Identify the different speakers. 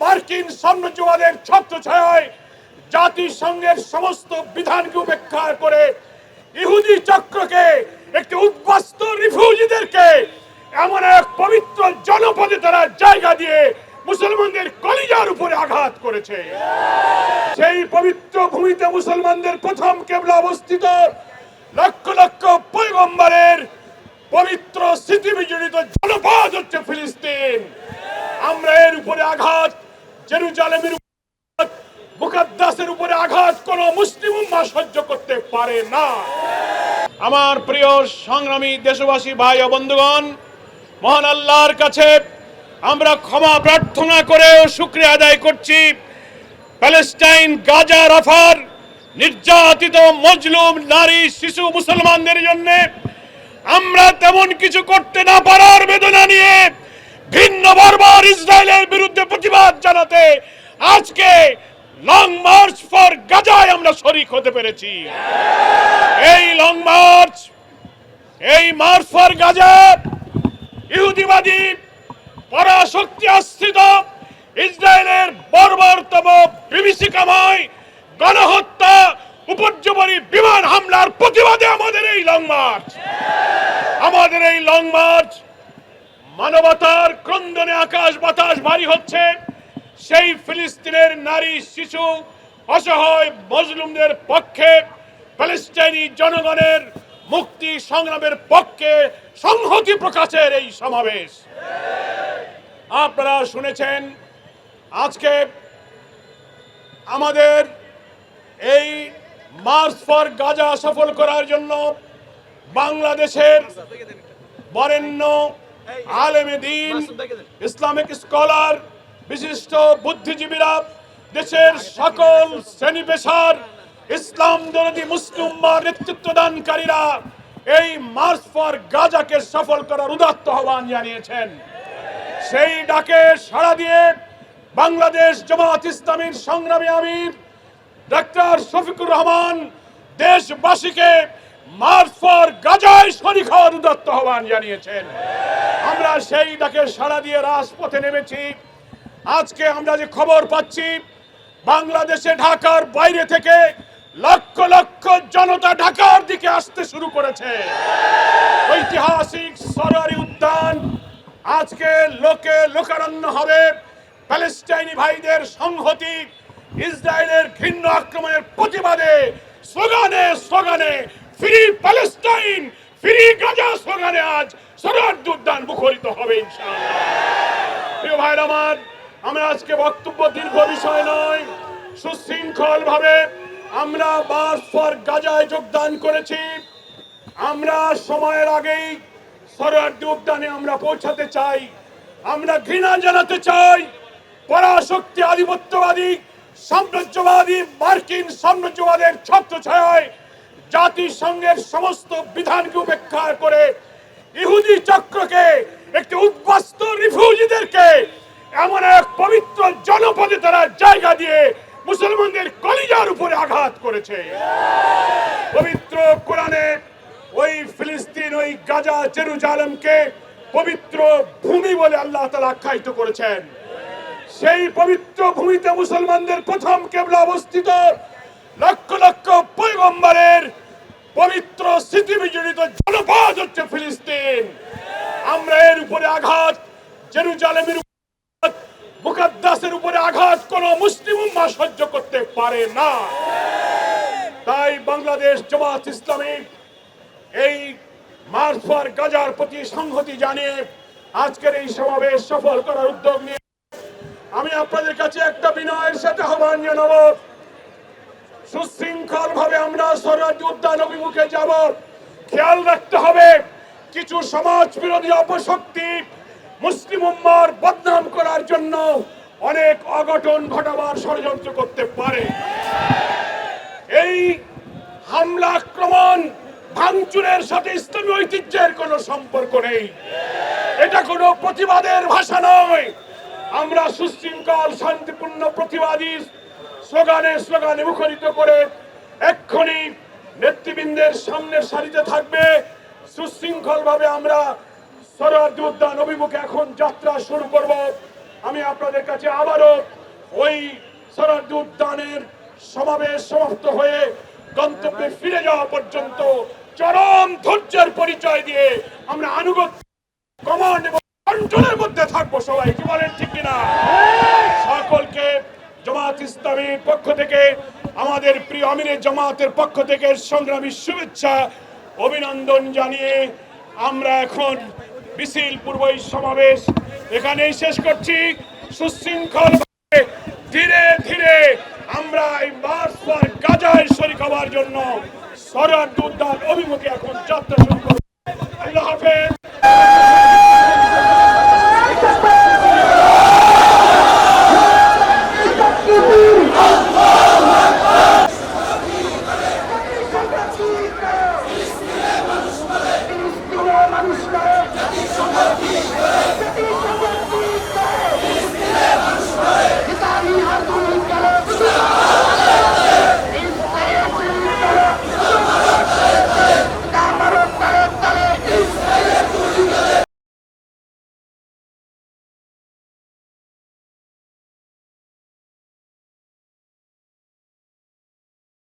Speaker 1: মার্কিন সাম্রাজ্যবাদের ছত্রছায়ায় জাতিসংঘের সমস্ত বিধানকে উপেক্ষা করে ইহুদি চক্রকে, একটি উদ্বাস্ত রিফিউজিদেরকে এমন এক পবিত্র জনপদে তারা জায়গা দিয়ে মুসলমানদের কলিজার উপরে আঘাত করেছে। সেই পবিত্র ভূমিতে মুসলমানদের প্রথম কেবলা অবস্থিত লক্ষ লক্ষ পৈগম্বরের পবিত্র স্মৃতি বিজড়িত জনপদ হচ্ছে ফিলিস্তিন। আমরা এর উপরে আঘাত জেরুজালেমের মুকাদ্দাসের উপরে আঘাত কোন মুসলিম উম্মাহ সহ্য করতে পারে না। আমার প্রিয় সংগ্রামী দেশবাসী, ভাই ও বন্ধুগণ, মহান আল্লাহর কাছে আমরা ক্ষমা প্রার্থনা করে ও শুক্রিয়া আদায় করছি। প্যালেস্টাইন, গাজা, রাফার, নির্যাতিত, মজলুম, নারী, শিশু, মুসলমানদের জন্য আমরা তেমন কিছু করতে না পারার বেদনা নিয়ে ভিন্ন বারবার ইসরায়েলের বিরুদ্ধে প্রতিবাদ জানাতে আজকে লং মার্চ ফর গাজায় আমরা শরিক হতে পেরেছি। এই লং মার্চ এই মার্চ ফর গাজা ইহুদিবাদী পরাশক্তি আশ্রিত ইসরায়েলের বর্বরতম বিভীষিকাময় গণহত্যা, উপর্যবরী বিমান হামলার প্রতিবাদে আমাদের এই লং মার্চ আমাদের এই লং মার্চ মানবতার ক্রন্দনে আকাশ বাতাস ভারী হচ্ছে। সেই ফিলিস্তিনের নারী, শিশু, অসহায় মজলুমদের পক্ষে প্যালেস্টাইনি জনগণের মুক্তি সংগ্রামের পক্ষে সংহতি প্রকাশের এই সমাবেশ। আপনারা শুনেছেন, আজকে আমাদের এই মার্চ ফর গাজা সফল করার জন্য বাংলাদেশের বরেণ্য আলেমে দিন, ইসলামিক স্কলার বিশিষ্ট বুদ্ধিজীবীরা দেশের সকল শ্রেণি পেশার ইসলাম দরদি মুসলিম নেতৃত্বদানকারীরা এই মার্চ ফর গাজাকে সফল করার উদাত্ত আহ্বান জানিয়েছেন। সেই ডাকে সাড়া দিয়ে বাংলাদেশ জামাত ইসলামীর সংগ্রামী আমির ডাক্তার শফিকুর রহমান দেশবাসীকে মার্চ ফর গাজায় শরিক হওয়ার উদাত্ত আহ্বান জানিয়েছেন। আমরা সেই ডাকে সাড়া দিয়ে রাজপথে নেমেছি। আজকে আমরা যে খবর পাচ্ছি, বাংলাদেশে ঢাকার বাইরে থেকে লক্ষ লক্ষ জনতা ঢাকার দিকে আসতে শুরু করেছে। ঐতিহাসিক সরারি উদ্যান আজকে লোকে লোকারণ্য হবে। প্যালেস্টাইনি ভাইদের সংহতি, ইসরায়েলের ঘৃণ্য আক্রমণের প্রতিবাদে, স্লোগানে স্লোগানে, ফ্রি প্যালেস্টাইন, ফ্রি গাজা স্লোগানে আজ সরার্দি উদ্যান মুখরিত হবে ইনশাআল্লাহ। প্রিয় ভাইর আমার আমরা আজকে বক্তব্য দীর্ঘ বিষয় নয় সুশৃঙ্খল ভাবে আমরা মার্চ ফর গাজায় যোগদান করেছি। আমরা সময়ের আগেই সরোয়ার্দি উদ্যানে আমরা পৌঁছাতে চাই। আমরা ঘৃণা জানাতে চাই। পরাশক্তি, আধিপত্যবাদী, সাম্রাজ্যবাদী, মার্কিন সাম্রাজ্যবাদের ছত্রছায়ায় জাতিসংঘের সমস্ত বিধানকে উপেক্ষা করে ইহুদি চক্রকে, একটি উদ্বাস্ত রিফিউজিদেরকে এমন এক পবিত্র জনপদে তারা জায়গা দিয়ে মুসলমানদের কলিজার উপরে আঘাত করেছে। পবিত্র কোরআনে ওই ফিলিস্তিন, ওই গাজা, জেরুজালেমকে পবিত্র ভূমি বলে আল্লাহ তালা আখ্যায়িত করেছেন। সেই পবিত্র ভূমিতে মুসলমানদের প্রথম কেবলা অবস্থিত লক্ষ লক্ষ পৈগম্বরের পবিত্র স্মৃতি বিজড়িত জনপদ হচ্ছে ফিলিস্তিন। আমরা এর উপরে আঘাত, জেরুজালেমের মুকাদ্দাসের উপরে আঘাত কোন মুসলিম উম্মাহ সহ্য করতে পারে না। তাই বাংলাদেশ জামাত ইসলামী এই মার্চ ফর গাজার প্রতি সংহতি জানিয়ে আজকের এই সমাবেশ সফল করার উদ্যোগ নিয়ে আমি আপনাদের কাছে একটা বিনয়ের সাথে আহ্বান জানাব। সুশৃঙ্খল ভাবে আমরা স্বরাজ্য উদ্যান অভিমুখে যাব। খেয়াল রাখতে হবে, কিছু সমাজ বিরোধী অপশক্তি মুসলিম উম্মার বদনাম করার জন্য অনেক অঘটন ঘটাবার ষড়যন্ত্র করতে পারে। এই হামলা, আক্রমণ, ভাঙচুরের সাথে ইসলামী ঐতিহ্যের কোনো সম্পর্ক নেই। এটা কোনো প্রতিবাদের ভাষা নয়। আমরা সুশৃঙ্খল, শান্তিপূর্ণ, প্রতিবাদী স্লোগানে স্লোগানে মুখরিত করে এক্ষুনি নেতৃবৃন্দের সামনে সারিতে থাকবে। সুশৃঙ্খল ভাবে আমরা সরার্দি উদ্যান অভিমুখে এখন যাত্রা শুরু করব। আমি আপনাদের কাছে আবারও ওই শরদ উদ্যানের সমাবেশ সমাপ্ত হয়ে গন্তব্যে ফিরে যাওয়া পর্যন্ত চরম ধৈর্যের পরিচয় দিয়ে আমরা আনুগত্য কমান্ড এবং কন্ট্রোলের মধ্যে থাকব সবাই। কি বলেন, ঠিক কিনা? সকলকে জামাত ইসলামীর পক্ষ থেকে, আমাদের প্রিয় আমিরের জামাতের পক্ষ থেকে সংগ্রামী শুভেচ্ছা, অভিনন্দন জানিয়ে আমরা এখন মিছিল, পূর্ব এই সমাবেশ। এখানেই শেষ করছি। সুশৃঙ্খল ধীরে ধীরে আমরা এই মার্চ পর গাজায় শরিক হওয়ার জন্য সরার উদ্যান অভিমুখে এখন যাত্রা শুরু করব। আল্লাহ হাফেজ।